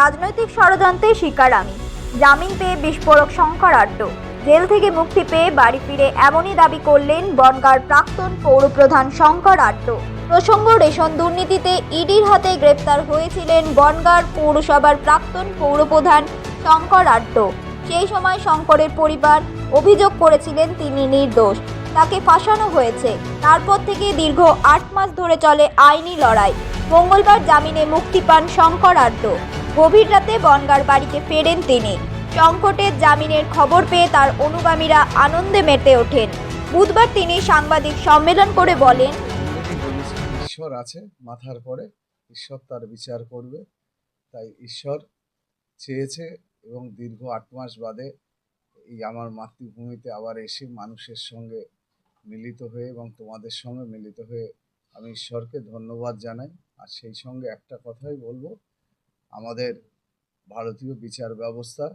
রাজনৈতিক ষড়যন্ত্রের শিকার আমি। জামিন পেয়ে বিস্ফোরক শঙ্করাড্ড জেল থেকে মুক্তি পেয়ে বাড়ি ফিরে এমনই দাবি করলেন বনগাঁর প্রাক্তন পৌরপ্রধান শঙ্কর আড্ড। প্রসঙ্গ, রেশন দুর্নীতিতে ইডির হাতে গ্রেপ্তার হয়েছিলেন বনগাঁর পৌরসভার প্রাক্তন পৌরপ্রধান শঙ্কর আড্ড। সেই সময় শঙ্করের পরিবার অভিযোগ করেছিলেন তিনি নির্দোষ। তাকে ফাঁসানো হয়েছে। তারপর থেকে দীর্ঘ আট মাস ধরে চলে আইনি লড়াই। মঙ্গলবার জামিনে মুক্তি পান শঙ্কর আড্ড। গভীর রাতে বনগার বাড়িতে ফেরেন তিনি। সংকটের জামিনের খবর পেয়ে তার অনুগামীরা আনন্দে মেতে ওঠেন। বুধবার তিনি সাংবাদিক সম্মেলন করে বলেন ঈশ্বর আছে, মাথার পরে। ঈশ্বর তার বিচার করবে। তাই ঈশ্বর চেয়েছে এবং দীর্ঘ আট মাস বাদে এই আমার মাতৃভূমিতে আবার এসে মানুষের সঙ্গে মিলিত হয়ে এবং তোমাদের সঙ্গে মিলিত হয়ে আমি ঈশ্বরকে ধন্যবাদ জানাই। আর সেই সঙ্গে একটা কথাই বলব আমাদের ভারতীয় বিচার ব্যবস্থা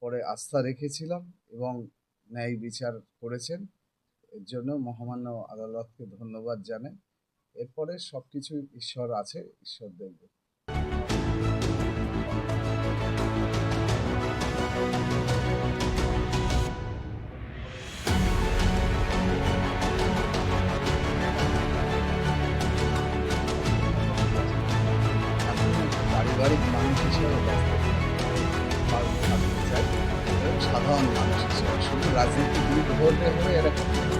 পরে আস্থা রেখেছিলাম এবং ন্যায় বিচার করেছেন। এর জন্য মহামান্য আদালতকে ধন্যবাদ জানাই। এরপরে সব কিছুই ঈশ্বর আছে, ঈশ্বর দেখবে। সাধারণ মানুষ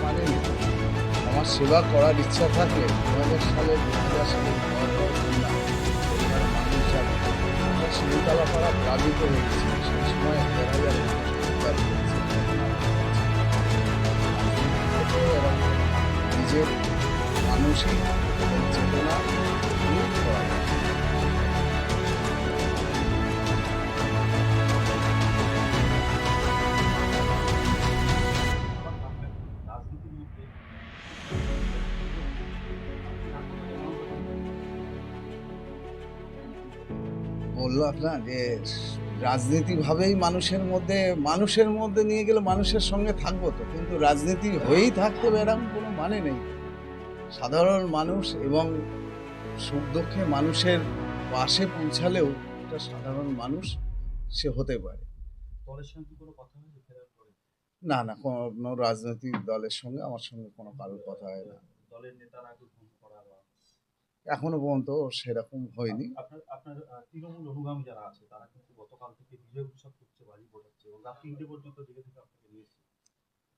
মানে আমার সেবা করার ইচ্ছা থাকলে দু হাজার সালে দু পাড়া প্লাবিত হয়েছি সেই সময় নিজের এবং চেতনা বললাম না যে রাজনীতিভাবেই মানুষের মধ্যে মানুষের মধ্যে নিয়ে গেলে মানুষের সঙ্গে থাকব তো। কিন্তু রাজনীতি হয়েই থাকতে হবে এরকম কোনো মানে নেই। সাধারণ মানুষ এবং সুখ দুঃখে মানুষের পাশে পৌঁছালেও একটা সাধারণ মানুষ সে হতে পারে। না না কোনো রাজনৈতিক দলের সঙ্গে আমার সঙ্গে কোনো কারোর কথা হয় না। দলের নেতারা এখনও পর্যন্ত সেরকম হয়নি। আপনার আপনার তৃণমূল অনুগামী যারা আছে তারা কিন্তু গতকাল থেকে বিজয় উৎসব করছে বাজি ফোটাচ্ছে এবং রাত তিনটে পর্যন্ত জেগে থেকে আপনাকে নিয়ে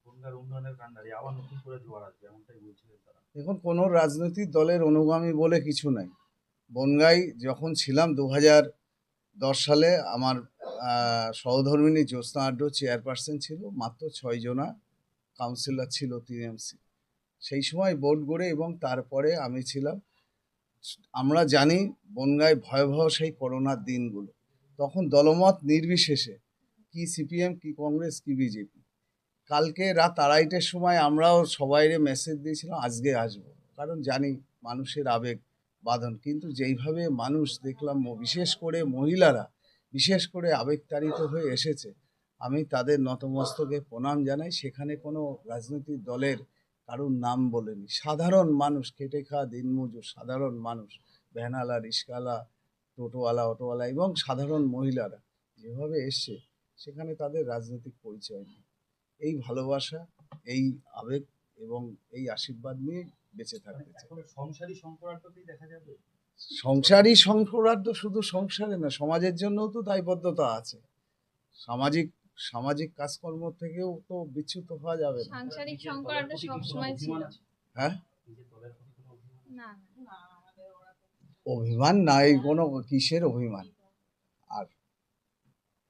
বনগার উন্নয়নের কাণ্ডারি আবার নতুন করে জোয়ার আসবে এমনটাই বলছিলেন তারা। দেখুন কোনো রাজনৈতিক দলের অনুগামী বলে কিছু নাই। বনগাই যখন ছিলাম দু হাজার দশ সালে আমার সহধর্মিনী জ্যোৎস্না আড্ড চেয়ারপারসন ছিল মাত্র ছয়জনা কাউন্সিলর ছিল টিএমসি সেই সময় বোর্ড গড়ে এবং তারপরে আমি ছিলাম আমরা জানি বনগায় ভয়াবহ সেই করোনার দিনগুলো। তখন দলমত নির্বিশেষে কি সিপিএম, কি কংগ্রেস, কি বিজেপি। কালকে রাত আড়াইটের সময় আমরাও সবাইরে মেসেজ দিয়েছিলাম, আজকে আসব। কারণ জানি মানুষের আবেগ, বাঁধন। কিন্তু যেইভাবে মানুষ দেখলাম বিশেষ করে মহিলারা, বিশেষ করে আবেগতাড়িত হয়ে এসেছে, আমি তাদের নতমস্তকে প্রণাম জানাই। সেখানে কোনো রাজনৈতিক দলের কারোর নাম বলেনি। সাধারণ মানুষ খেটে খাওয়া দিনমজুর সাধারণ মানুষ ভ্যানালা রিস্কালা টোটোওয়ালা অটোওয়ালা এবং সাধারণ মহিলারা যেভাবে এসছে সেখানে তাদের রাজনৈতিক পরিচয় নেই। এই ভালোবাসা এই আবেগ এবং এই আশীর্বাদ নিয়ে বেঁচে থাকতে সংসারী সম্পর্কতেই দেখা যাবে? সংসারই সংক্রান্ত শুধু সংসারে না সমাজের জন্যও তো দায়বদ্ধতা আছে। সামাজিক সামাজিক কাজকর্ম থেকেও তো বিচ্যুত হওয়া যাবে না। সাংসারিক নিজের সংকট দলের প্রতি কি কোনো সবসময় ছিল। অভিমান হ্যাঁ? অভিমান না না। অভিমান নাই কোনো কিসের অভিমান? আর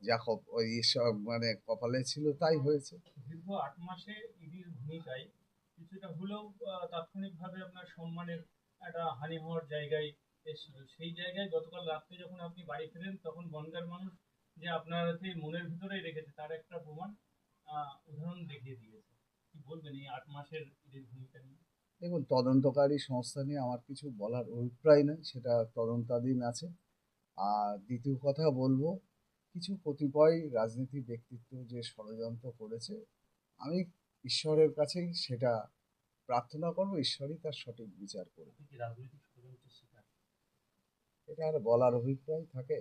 যা ওই সব মানে কপালে ছিল তাই হয়েছে। দীর্ঘ আট মাসে ইডির ভূমিকায় কিছুটা হলেও আহ, তাৎক্ষণিকভাবে আপনার সম্মানের একটা হানি হওয়ার জায়গায় এসেছিল। সেই জায়গায় গতকাল রাত্রে যখন আপনি বাড়ি ফেরেন তখন বনগার মানুষ যে আপনাকে মনের ভিতরেই রেখেছে তার একটা প্রমাণ উদাহরণ দেখিয়ে দিয়েছে। কি বলবেন এই আট মাসের ইডির ভূমিকা নিয়ে? দেখুন তদন্তকারী সংস্থা নিয়ে আমার কিছু বলার অভিপ্রায় নেই সেটা তদন্তাধীন আছে। আর দ্বিতীয় কথা বলব কিছু কতিপয় রাজনীতি ব্যক্তিত্ব যে ষড়যন্ত্র করেছে আমি ঈশ্বরের কাছেই সেটা প্রার্থনা করব ঈশ্বরই তার সঠিক বিচার করবে। এটা আর বলার অভিপ্রায় থাকে?